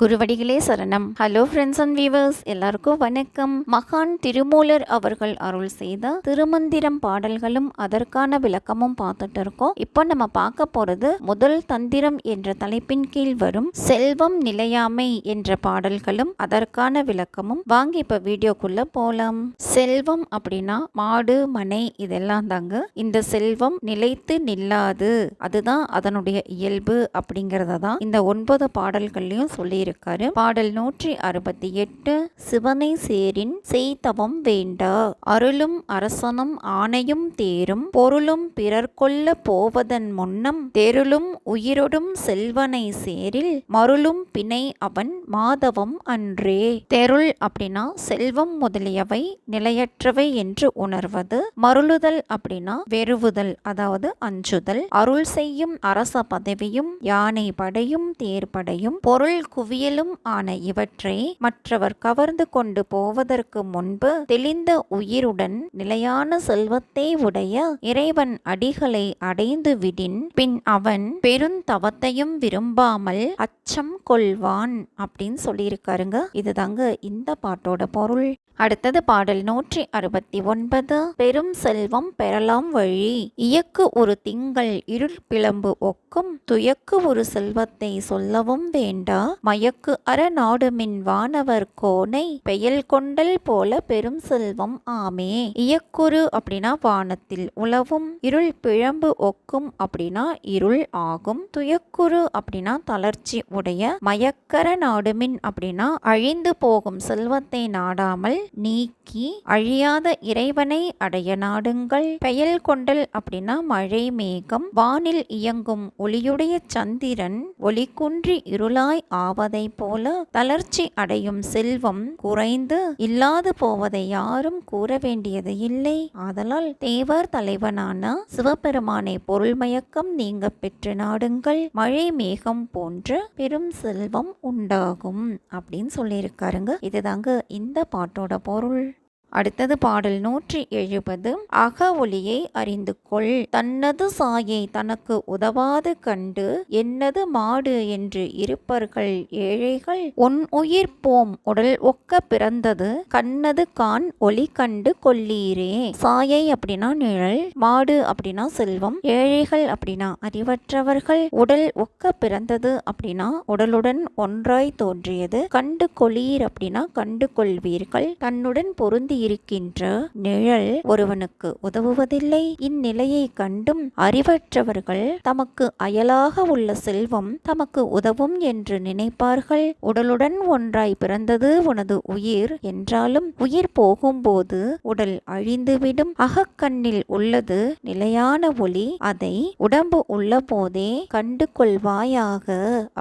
குருவடிகளே சரணம். Hello friends and viewers எல்லாருக்கும் வணக்கம். மகான் திருமூலர் அவர்கள் அருள் செய்த திருமந்திரம் பாடல்களும் அதற்கான விளக்கமும் பார்த்துட்டு இருக்கோம். இப்போ நம்ம பார்க்க போறது முதல் தந்திரம் என்ற தலைப்பின் கீழ் வரும் செல்வம் நிலையாமை என்ற பாடல்களும் அதற்கான விளக்கமும். வாங்கி இப்ப வீடியோக்குள்ள போலாம். செல்வம் அப்படின்னா மாடு மனை இதெல்லாம் தாங்க. இந்த செல்வம் நிலைத்து நில்லாது. அதுதான் அதனுடைய இயல்பு அப்படிங்கிறத தான் இந்த ஒன்பது பாடல்கள்லையும் சொல்லி இருக்காரு பாடல் நூற்றி அறுபத்தி எட்டு சிவனை சேரின் செய்தவம் வேண்டா. அருளும் அரசனும் ஆணையும் தேரும். பொருளும் பிறர் கொள்ள போவதன் முன்னம் தெருளும் உயிரொடும் செல்வனை சேரில். மருளும் பிணை அவன் மாதவம் அன்றே. தெருள் அப்படின்னா செல்வம் முதலியவை நிலையற்றவை என்று உணர்வது. மருளுதல் அப்படின்னா வெறுவுதல் அதாவது அஞ்சுதல். அருள் செய்யும் அரச பதவியும் யானை படையும் தேர்படையும் பொருள் குவி குவியலும் ஆன இவற்றை மற்றவர் கவர்ந்து கொண்டு போவதற்கு முன்பு தெளிந்த உயிருடன் நிலையான செல்வத்தை உடைய இறைவன் அடிகளை அடைந்து விடின். பின் அவன் பெருந்தவத்தையும் விரும்பாமல் அச்சம் கொள்வான் அப்படின்னு சொல்லியிருக்காருங்க. இதுதாங்க இந்த பாட்டோட பொருள். அடுத்தது பாடல் நூற்றி அறுபத்தி ஒன்பது. பெரும் செல்வம் பெறலாம் வழி. இயக்கு ஒரு திங்கள் இருள் பிளம்பு ஒக்கும். துயக்கு ஒரு செல்வத்தை சொல்லவும் வேண்டா. மய அற நாடுமின் வானவர் கோனை பெயல் கொண்டல் போல பெரும் செல்வம் ஆமே. இயக்குரு அப்படின்னா வானத்தில் உளவும் இருள் பிழம்பு ஒக்கும் அப்படின்னா இருள் ஆகும். துயக்குரு அப்படின்னா தளர்ச்சி உடைய மயக்கர நாடுமின் அப்படின்னா அழிந்து போகும் செல்வத்தை நாடாமல் நீக்கி அழியாத இறைவனை அடைய நாடுங்கள். பெயல் கொண்டல் அப்படின்னா மழை மேகம் வானில் இயங்கும் ஒளியுடைய சந்திரன் ஒளி குன்றி இருளாய் ஆவதை போல தளர்ச்சி அடையும் செல்வம் குறைந்து இல்லாது போவதை யாரும் கூற வேண்டியது இல்லை. ஆதலால் தேவர் தலைவனான சிவபெருமானை பொருள்மயக்கம் நீங்க பெற்று நாடுங்கள். மழை மேகம் போன்ற பெரும் செல்வம் உண்டாகும் அப்படின்னு சொல்லியிருக்காருங்க. இதுதாங்க இந்த பாட்டோட பொருள். அடுத்தது பாடல் நூற்றி எழுபது அக ஒளியை அறிந்து கொள். தன்னது சாயை தனக்கு உதவாது கண்டு என்னது மாடு என்று இருப்பர்கள் ஏழைகள்? உன் உயிர் போம் உடல் ஒக்க பிறந்தது கண்ணது கான் ஒளி கண்டு கொள்ளீரே. சாயை அப்படின்னா நிழல் மாடு அப்படின்னா செல்வம் ஏழைகள் அப்படின்னா அறிவற்றவர்கள். உடல் ஒக்க பிறந்தது அப்படின்னா உடலுடன் ஒன்றாய் தோன்றியது கண்டு கொளீர் அப்படின்னா கண்டு கொள்வீர்கள். தன்னுடன் பொருந்தி இருக்கின்ற நிழல் ஒருவனுக்கு உதவுவதில்லை. இந்நிலையை கண்டும் அறிவற்றவர்கள் தமக்கு அயலாக உள்ள செல்வம் தமக்கு உதவும் என்று நினைப்பார்கள். உடலுடன் ஒன்றாய் பிறந்தது உனது உயிர் என்றாலும் உயிர் போகும்போது உடல் அழிந்துவிடும். அகக்கண்ணில் உள்ளது நிலையான ஒளி அதை உடம்பு உள்ள போதே கண்டு கொள்வாயாக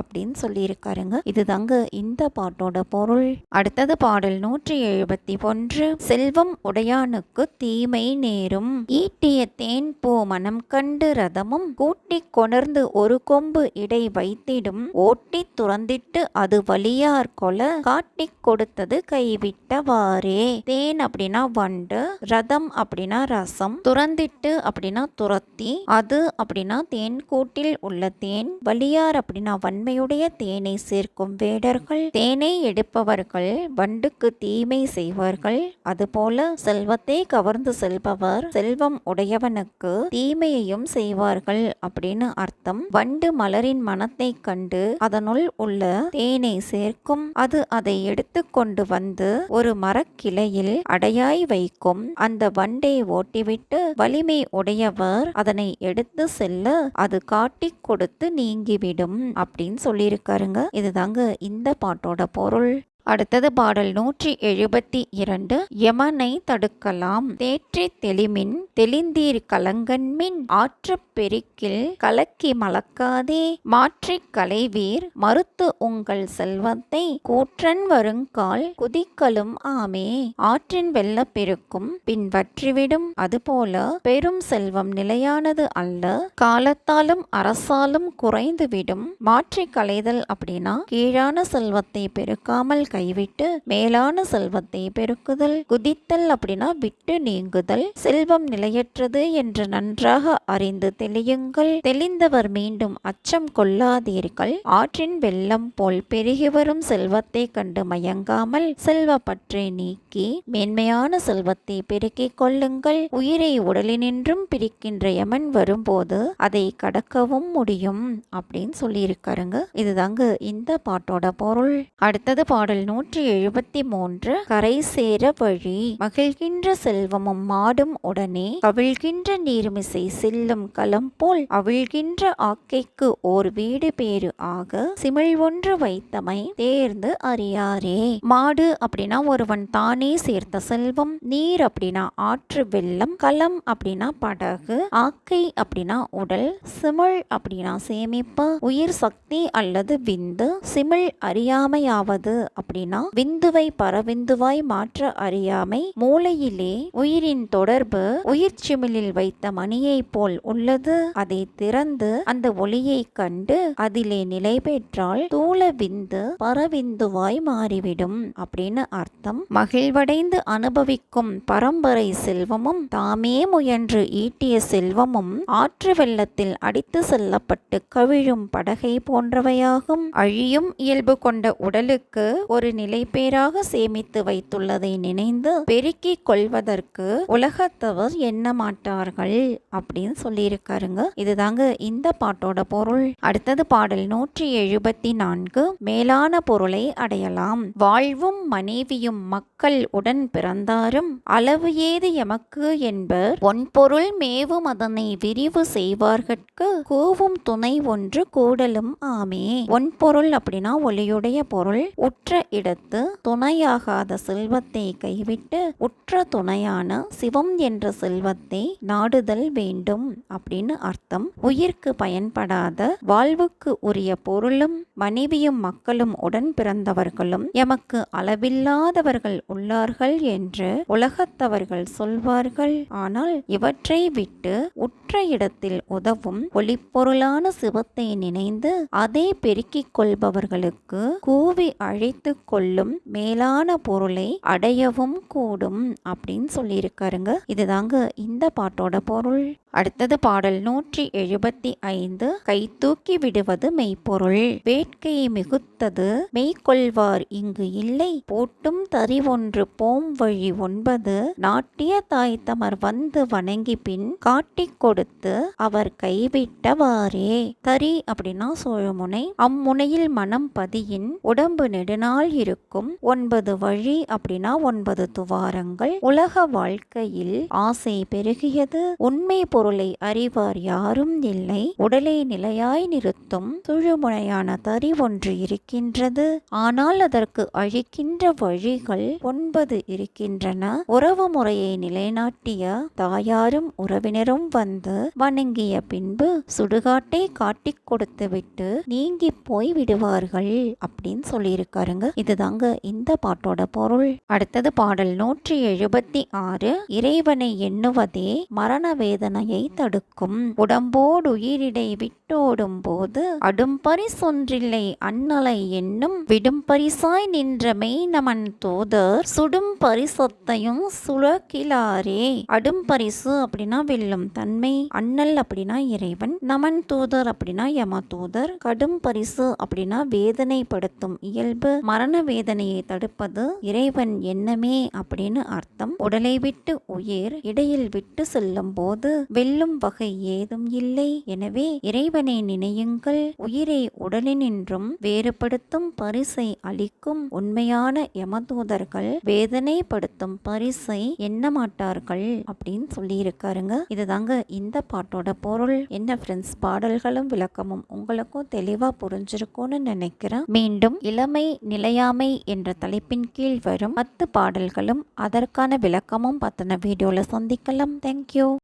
அப்படின்னு சொல்லியிருக்காருங்க. இதுதாங்க இந்த பாட்டோட பொருள். அடுத்தது பாடல் நூற்றி எழுபத்தி ஒன்று. செல்வம் உடையானுக்கு தீமை நேரும். ஈட்டிய தேன் பூ மனம் கண்டு ரதமும் கூட்டி கொணர்ந்து ஒரு கொம்பு இடை வைத்திடும். ஓட்டி துறந்திட்டு அது வலியார் கொல காட்டி கொடுத்தது கைவிட்டவாறே. தேன் அப்படின்னா வண்டு ரதம் அப்படின்னா ரசம் துறந்திட்டு அப்படின்னா துரத்தி அது அப்படின்னா தேன் கூட்டில் உள்ள தேன் வலியார் அப்படின்னா வன்மையுடைய தேனை சேர்க்கும் வேடர்கள். தேனை எடுப்பவர்கள் வண்டுக்கு தீமை செய்வார்கள் அதுபோல செல்வத்தை கவர்ந்து செல்பவர் செல்வம் உடையவனுக்கு தீமையையும் செய்வார்கள் அப்படின்னு அர்த்தம். வண்டு மலரின் மனத்தை கண்டு அதனுள் உள்ள தேனை சேர்க்கும். அது அதை எடுத்து கொண்டு வந்து ஒரு மரக்கிளையில் அடையாய் வைக்கும். அந்த வண்டை ஓட்டிவிட்டு வலிமை உடையவர் அதனை எடுத்து செல்ல அது காட்டி கொடுத்து நீங்கிவிடும் அப்படின்னு சொல்லியிருக்காருங்க. இதுதாங்க இந்த பாட்டோட பொருள். அடுத்தது பாடல் நூற்றி எழுபத்தி இரண்டு யமனை தடுக்கலாம். தேற்றி தெளிமின். தெளிந்தீர் கலங்கன்மின் ஆற்று பெருக்கில் கலக்கி மலக்காதே. மாற்றிக் கலைவீர் மறுத்து உங்கள் செல்வத்தை கூற்றன் வருங்கால் குதிக்கலும் ஆமே. ஆற்றின் வெள்ளப்பெருக்கும் பின்பற்றிவிடும் அதுபோல பெரும் செல்வம் நிலையானது அல்ல. காலத்தாலும் அரசாலும் குறைந்துவிடும். மாற்றி கலைதல் அப்படின்னா கீழான செல்வத்தை பெருக்காமல் கைவிட்டு மேலான செல்வத்தை பெருக்குதல் குதித்தல் அப்படின்னா விட்டு நீங்குதல் செல்வம் நிலையற்றது என்று நன்றாக அறிந்து தெளியுங்கள். தெளிந்தவர் மீண்டும் அச்சம் கொள்ளாதீர்கள். ஆற்றின் வெள்ளம் போல் பெருகி வரும் செல்வத்தை கண்டு மயங்காமல் செல்வ பற்றை நீக்கி மேன்மையான செல்வத்தை பெருக்கிக் கொள்ளுங்கள். உயிரை உடலினின்றும் பிரிக்கின்ற யமன் வரும்போது அதை கடக்கவும் முடியும் அப்படின்னு சொல்லியிருக்காருங்க. இதுதாங்க இந்த பாட்டோட பொருள். அடுத்தது பாடல். நூற்றி எழுபத்தி மூன்று கரை சேர வழி. மகிழ்கின்ற செல்வமும் மாடும் உடனே கவிழ்கின்ற நீர்மிசை செல்லும் களம் போல் அவிழ்கின்ற ஆக்கைக்கு ஓர் வீடு பேரு ஆக சிமிழ் ஒன்று வைத்தமை தேர்ந்து அறியாரே. மாடு அப்படின்னா ஒருவன் தானே சேர்த்த செல்வம். நீர் அப்படின்னா ஆற்று வெள்ளம் களம் அப்படின்னா படகு. ஆக்கை அப்படின்னா உடல். சிமிழ் அப்படின்னா சேமிப்பு. உயிர் சக்தி அல்லது விந்து. சிமிழ் அறியாமையாவது அப்படின்னா விந்துவை பரவிந்துவாய் மாற்ற அறியாமை மூளையிலே உயிரின் தொடர்பு உயிர் சிமிழில் வைத்த மணியை போல் உள்ளது. அதை திறந்து அந்த ஒளியை கண்டு அதிலே நிலை பெற்றால் தூள விந்து பரவிந்துவாய் மாறிவிடும் அப்படின்னு அர்த்தம். மகிழ்வடைந்து அனுபவிக்கும் பரம்பரை செல்வமும் தாமே முயன்று ஈட்டிய செல்வமும் ஆற்று வெள்ளத்தில் அடித்து செல்லப்பட்டு கவிழும் படகை போன்றவையாகும். அழியும் இயல்பு கொண்ட உடலுக்கு ஒரு நிலைப்பேராக சேமித்து வைத்துள்ளதை நினைந்து பெருக்கிக் கொள்வதற்கு உலகத்தவர் எண்ண மாட்டார்கள் அப்படின்னு சொல்லியிருக்காருங்க. இதுதாங்க இந்த பாட்டோட பொருள். அடுத்தது பாடல் நூற்றி எழுபத்தி நான்கு மேலான பொருளை அடையலாம். வாழ்வும் மனைவியும் மக்கள் உடன் பிறந்தாரும் அளவு ஏது எமக்கு என்பர். பொன்பொருள் மேவும் அதனை விரிவு செய்வார்கட்கு கூவும் துணை ஒன்று கூடலும் ஆமே. ஒன்பொருள் அப்படின்னா ஒளியுடைய பொருள். உற்ற இடத்து துணையாகாத செல்வத்தை கைவிட்டு உற்ற துணையான சிவம் என்ற செல்வத்தை நாடுதல் வேண்டும் அப்படின்னு அர்த்தம். உயிர்க்கு பயன்படாத வாழ்வுக்கு உரிய பொருளும் மனைவியும் மக்களும் உடன் பிறந்தவர்களும் எமக்கு அளவில்லாதவர்கள் உள்ளார்கள் என்று உலகத்தவர்கள் சொல்வார்கள். ஆனால் இவற்றை விட்டு உற்ற இடத்தில் உதவும் ஒளிப்பொருளான சிவத்தை நினைந்து அதை பெருக்கிக் கொள்பவர்களுக்கு கூவி அழைத்து கொள்ளும் மேலான பொருளை அடையவும் கூடும் அப்படின்னு சொல்லியிருக்காருங்க. இதுதாங்க இந்த பாட்டோட பொருள். அடுத்தது பாடல் நூற்றி எழுபத்தி ஐந்து கை தூக்கி விடுவது மெய்ப்பொருள். வேட்கை மிகுத்தது மெய்கொள்வார். இங்கு இல்லை போட்டும் தறி ஒன்று போம் வழி ஒன்பது. நாட்டிய தாய் தமர் வந்து வணங்கி பின் காட்டிக் கொடுத்து அவர் கைவிட்டவாறே. தறி அப்படின்னா சோழமுனை அம்முனையில் மனம் பதியின் உடம்பு நெடுநாள் இருக்கும். ஒன்பது வழி அப்படின்னா ஒன்பது துவாரங்கள். உலக வாழ்க்கையில் ஆசை பெருகியது. உண்மை பொருளை அறிவார் யாரும் இல்லை. உடலை நிலையாய் நிறுத்தும் சுழுமுனையான தறி ஒன்று இருக்கின்றது. ஆனால் அதற்கு அழிக்கின்ற வழிகள் ஒன்பது இருக்கின்றன. உறவு முறையை நிலைநாட்டிய தாயாரும் உறவினரும் வந்து வணங்கிய பின்பு சுடுகாட்டை காட்டிக் கொடுத்துவிட்டு நீங்கி போய் விடுவார்கள் அப்படின்னு சொல்லியிருக்காருங்க. இதுதாங்க இந்த பாட்டோட பொருள். அடுத்தது பாடல் நூற்றி எழுபத்தி ஆறு. இறைவனை எண்ணுவதே மரண வேதனையை தடுக்கும். உடம்போடு உயிரிடை விட்டோடும் போது அடும் பரிசொன்றில்லை அன்னலை என்னும் விடும் பரிசாய் நின்ற மெய்நமன் தோதர் சுடும் பரிசத்தையும் சுழக்கிலாரே. அடும் பரிசு அப்படின்னா வெல்லும் தன்மை. அண்ணல் அப்படின்னா இறைவன். நமன் தூதர் அப்படின்னா யம தூதர். கடும் பரிசு அப்படின்னா வேதனைப்படுத்தும் இயல்பு. மரண வேதனையை தடுப்பது இறைவன் எண்ணமே அப்படின்னு அர்த்தம். உடலை விட்டு உயிர் இடையில் விட்டு செல்லும் போது வெல்லும் வகை ஏதும் இல்லை. எனவே இறைவனை நினையுங்கள். உயிரை உடலினின்றும் வேறுபடுத்தும் பரிசை அளிக்கும் உண்மையான யமதூதர்கள் வேதனைப்படுத்தும் பரிசை எண்ணமாட்டார்கள் அப்படின்னு சொல்லியிருக்காருங்க. இதுதாங்க இந்த பாட்டோட பொருள். என்ன ஃப்ரெண்ட்ஸ் பாடல்களும் விளக்கமும் உங்களுக்கும் தெளிவா புரிஞ்சிருக்கும்னு நினைக்கிறேன். மீண்டும் இளமை நிலை நிலையாமை என்ற தலைப்பின் கீழ் வரும் பத்து பாடல்களும் அதற்கான விளக்கமும் பத்தின வீடியோவில் சந்திக்கலாம். தேங்க்யூ